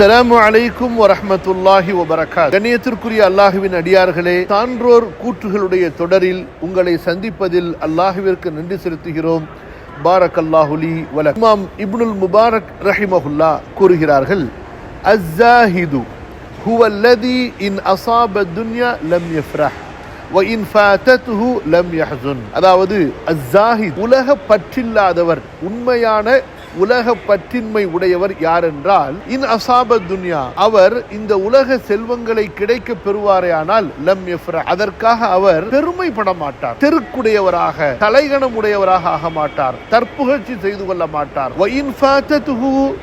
அஸ்ஸலாமு அலைக்கும் வரஹமத்துல்லாஹி வபரகாத். கண்ணியத்திற்குரிய அல்லாஹுவின் அடியார்களே சான்றோர் கூற்றுகளுடைய தொடரில் உங்களை சந்திப்பதில் அல்லாஹுவிற்கு நன்றி செலுத்துகிறோம். பாரக் அல்லாஹுலி வல இமாம் இப்னுல் முபாரக் ரஹிமஹுல்லா கூறுகிறார்கள் அஸ்ஸாஹிது ஹுவல்லதி இன் அசாப துன்யா லம் யஃப்ரஹ் அதாவது அஸ்ஸாஹித் உலக பற்றில்லாதவர் உண்மையான உலக பற்றின்மை உடையவர் யார் என்றால் இன் அசாப துன்யா அவர் இந்த உலக செல்வங்களை கிடைக்க பெறுவாரேயானால் லம் அதற்காக அவர் பெருமைப்பட மாட்டார் தெருக்குடையவராக தலைகணம் உடையவராக ஆக மாட்டார் தற்புகழ்ச்சி செய்து கொள்ள மாட்டார்.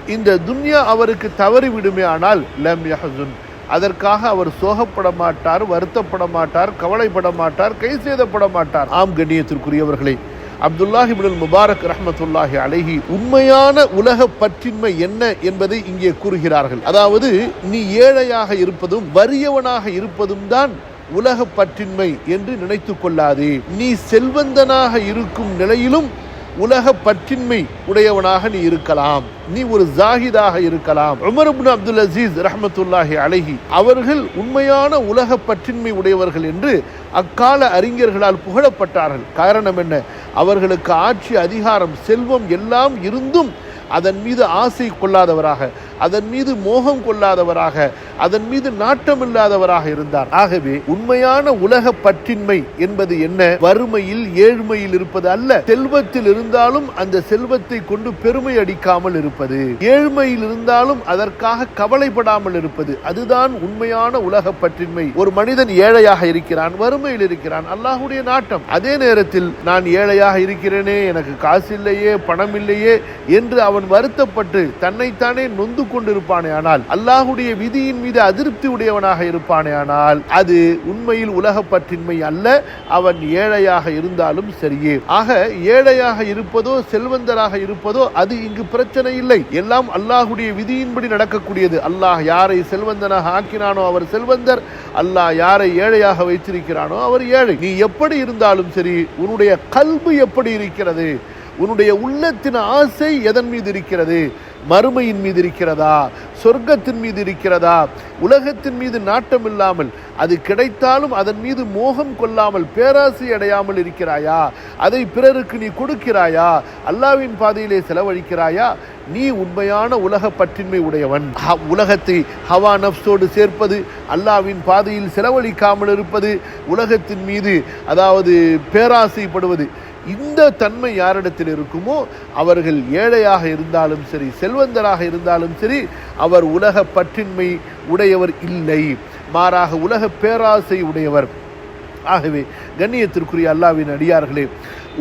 இந்த துன்யா அவருக்கு தவறி விடுமே ஆனால் லம் யஹசுன் அதற்காக அவர் சோகப்பட மாட்டார் வருத்தப்பட மாட்டார் கவலைப்பட மாட்டார் கை சேதப்பட மாட்டார் ஆம் கண்ணியத்திற்குரியவர்களே அப்துல்லாஹி இப்னுல் முபாரக் ரஹமத்துல்லாஹி அலைஹி உண்மையான உலக பற்றின்மை என்ன என்பதை இங்கே கூறுகிறார்கள். அதாவது நீ ஏழையாக இருப்பதும் வறியவனாக இருப்பதும் தான் உலக பற்றின்மை என்று நினைத்து கொள்ளாதே. நீ செல்வந்தனாக இருக்கும் நிலையிலும் உலக பற்றின்மை உடையவனாக நீ இருக்கலாம். நீ ஒரு ஜாகிதாக இருக்கலாம். உமர் அப்துல் அப்துல் அசீஸ் ரஹமத்துல்லாஹி அழகி அவர்கள் உண்மையான உலக பற்றின்மை உடையவர்கள் என்று அக்கால அறிஞர்களால் புகழப்பட்டார்கள். காரணம் என்ன? அவர்களுக்கு ஆட்சி அதிகாரம் செல்வம் எல்லாம் இருந்தும் அதன் மீது ஆசை கொள்ளாதவராக. அதன் மீது மோகம் கொள்ளாதவராக அதன் மீது நாட்டம் இல்லாதவராக இருந்தார். ஆகவே உண்மையான உலக பற்றின்மை என்பது என்ன? வறுமையில் ஏழ்மையில் இருப்பது அல்ல. செல்வத்தில் இருந்தாலும் அந்த செல்வத்தை கொண்டு பெருமை அடிக்காமல் இருப்பது. ஏழ்மையில் இருந்தாலும் அதற்காக கவலைப்படாமல் இருப்பது. அதுதான் உண்மையான உலக பற்றின்மை. ஒரு மனிதன் ஏழையாக இருக்கிறான் வறுமையில் இருக்கிறான் அல்லாஹுடைய நாட்டம். அதே நேரத்தில் நான் ஏழையாக இருக்கிறேனே எனக்கு காசு இல்லையே பணம் இல்லையே என்று அவன் வருத்தப்பட்டு தன்னைத்தானே நொந்து கொண்டிருப்பானே ஆனால் அல்லாஹுடைய விதியின் மீது அதிருப்தி உடையவனாக இருப்பானே ஆனால் அது உண்மையில் உலக பற்றின்மை அல்ல அவன் ஏழையாக இருந்தாலும் சரியே. ஆக ஏழையாக இருப்பதோ செல்வந்தராக இருப்பதோ அது இங்கு பிரச்சனை இல்லை. எல்லாம் அல்லாஹுடைய விதியின்படி நடக்கக்கூடியது. அல்லாஹ் யாரை செல்வந்தனாக ஆக்கினானோ அவர் செல்வந்தர். அல்லாஹ் யாரை ஏழையாக வைத்திருக்கிறானோ அவர் ஏழை. நீ எப்படி இருந்தாலும் சரி உன்னுடைய கல்வி எப்படி இருக்கிறது? உன்னுடைய உள்ளத்தின் ஆசை எதன் மீது இருக்கிறது? மறுமையின் மீது இருக்கிறதா? சொர்க்கத்தின் மீது இருக்கிறதா? உலகத்தின் மீது நாட்டம் இல்லாமல் அது கிடைத்தாலும் அதன் மீது மோகம் கொள்ளாமல் பேராசை அடையாமல் இருக்கிறாயா? அதை பிறருக்கு நீ கொடுக்கிறாயா? அல்லாவின் பாதையிலே செலவழிக்கிறாயா? நீ உண்மையான உலக பற்றின்மை உடையவன். உலகத்தை ஹவா நப்சோடு சேர்ப்பது அல்லாவின் பாதையில் செலவழிக்காமல் இருப்பது உலகத்தின் மீது அதாவது பேராசைப்படுவது. இந்த தன்மை யாரிடத்தில் இருக்குமோ அவர்கள் ஏழையாக இருந்தாலும் சரி செல்வந்தராக இருந்தாலும் சரி அவர் உலக பற்றின்மை உடையவர் இல்லை. மாறாக உலக பேராசை உடையவர். ஆகவே கண்ணியத்திற்குரிய அல்லாவின் அடியார்களே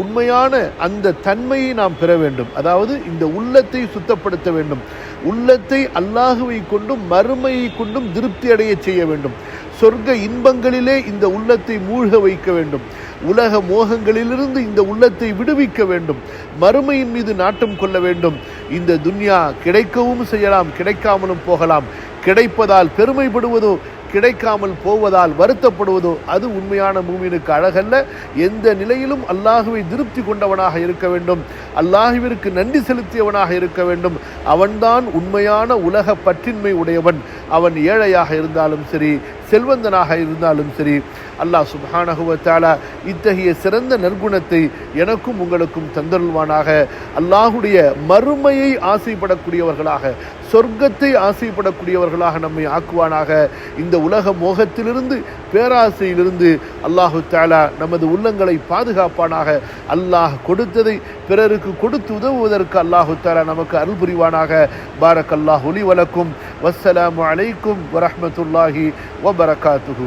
உண்மையான அந்த தன்மையை நாம் பெற வேண்டும். அதாவது இந்த உள்ளத்தை சுத்தப்படுத்த வேண்டும். உள்ளத்தை அல்லாஹுவை கொண்டும் மறுமையை கொண்டும் திருப்தி அடைய செய்ய வேண்டும். சொர்க்க இன்பங்களிலே இந்த உள்ளத்தை மூழ்க வைக்க வேண்டும். உலக மோகங்களிலிருந்து இந்த உள்ளத்தை விடுவிக்க வேண்டும். மறுமையின் மீது நாட்டம் கொள்ள வேண்டும். இந்த துன்யா கிடைக்கவும் செய்யலாம் கிடைக்காமலும் போகலாம். கிடைப்பதால் பெருமைப்படுவதோ கிடைக்காமல் போவதால் வருத்தப்படுவதோ அது உண்மையான மூமினுக்கு அழகல்ல. எந்த நிலையிலும் அல்லாஹுவை திருப்தி கொண்டவனாக இருக்க வேண்டும். அல்லாஹுவிற்கு நன்றி செலுத்தியவனாக இருக்க வேண்டும். அவன்தான் உண்மையான உலக பற்றின்மை உடையவன். அவன் ஏழையாக இருந்தாலும் சரி செல்வந்தனாக இருந்தாலும் சரி அல்லாஹ் சுபானகுவத்தாலா இத்தகைய சிறந்த நற்குணத்தை எனக்கும் உங்களுக்கும் தந்தருள்வானாக. அல்லாஹுடைய மறுமையை ஆசைப்படக்கூடியவர்களாக சொர்க்கத்தை ஆசைப்படக்கூடியவர்களாக நம்மை ஆக்குவானாக. இந்த உலக மோகத்திலிருந்து பேராசையிலிருந்து அல்லாஹு தாலா நமது உள்ளங்களை பாதுகாப்பானாக. அல்லாஹ் கொடுத்ததை பிறருக்கு கொடுத்து உதவுவதற்கு அல்லாஹு தாலா நமக்கு அருள் புரிவானாக. பாரக் அல்லாஹ் ஒலி வலக்கும் வசலாம் அலைக்கும் வரமத்துல்லாஹி வபரகாத்துகு